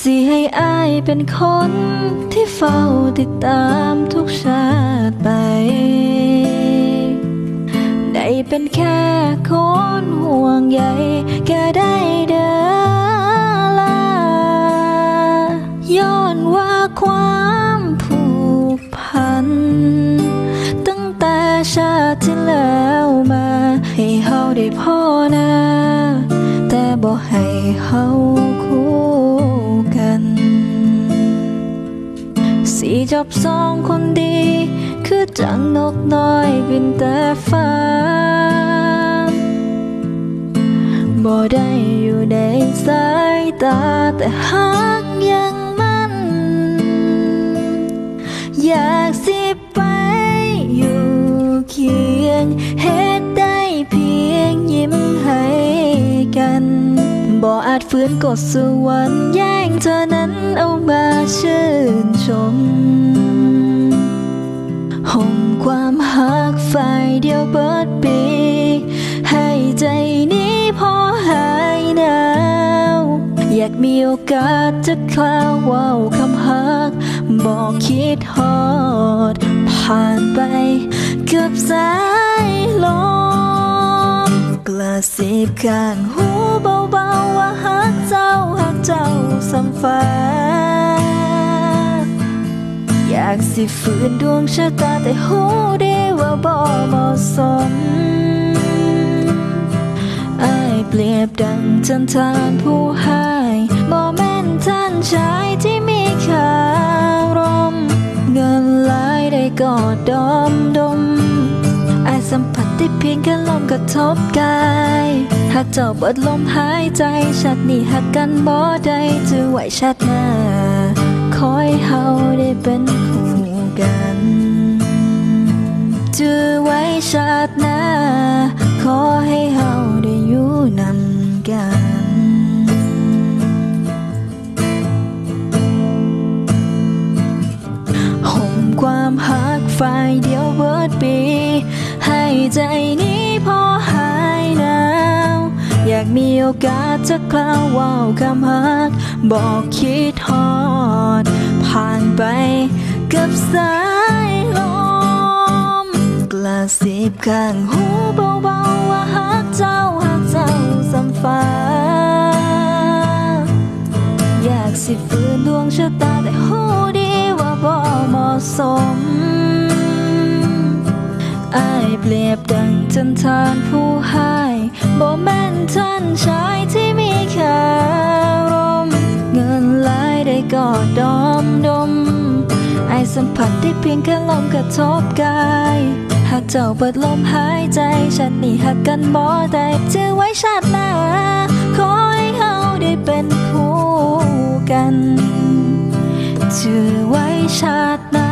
สิให้อายเป็นคนที่เฝ้าติดตามทุกชาติไป ได้เป็นแค่คนห่วงใยก็ได้เด้อลาย้อนว่าความผูกพัน ตั้งแต่ชาติที่แล้วมา ให้เฮาได้พ่อนะแต่บอกให้เฮาคู่ สีจบสองคนดี คือจังนกน้อยบินแต่ฟ้าบ่ได้อยู่ในสายตาแต่หักยังมัน อยากสิไปอยู่เคียงเฮ็ดได้เพียงยิ้มให้กันบ่อาจฝืนกฎสวรรค์ งเธอนั้นเอามาชื่นชมห่มความหักฝ่ายเดียวเบิดปีให้ใจนี้พอหายหนาว อยากมีโอกาสจะคลาวเว้าคำหัก บอกคิดฮอด ผ่านไปเกือบสายลมกระซิบข้างหูเบาๆว่าหักเจ้าหักเจ้า สัมฟ้า อยากสิฝืนดวงชะตาแต่หูดีว่าบ่เหมาะสมอายเปรียบดังจันทานผู้ให้บ่แม่นท่านชายที่มีคารม เงินหลายได้กอดดอมดมอายสัมผัส ได้เพียงแค่ลมกระทบกายหากเจ้าเบิดลมหายใจชัดนี้หักกันบ่ได้จะไหวชัดหน้า คอยเฮาได้เป็นคู่กันจะไว้ชาติหน้า ขอให้เฮาได้อยู่นำกันห่มความหักฝ่ายเดียวเบิดปี ใจนี้พอหายหนาว อยากมีโอกาสจะกล่าวว่าวคำหัก บอกคิดฮอด ผ่านไปกับสายลมกระซิบข้างหูเบาๆว่าหักเจ้าหักเจ้าสัมฟ้า อยากสิฝืนดวงชะตาแต่หูดีว่าบ่เหมาะสม เปรียบดังจันทานผู้ให้บ่แม่นท่านชายที่มีคารม เงินหลายได้กอดดอมดม ไอสัมผัสได้เพียงแค่ลมกระทบกาย หากเจ้าเปิดลมหายใจชาตินี้หักกันบ่ได้จะไว้ชาติหน้า ขอให้เฮาได้เป็นคู่กันจะไว้ชาติหน้า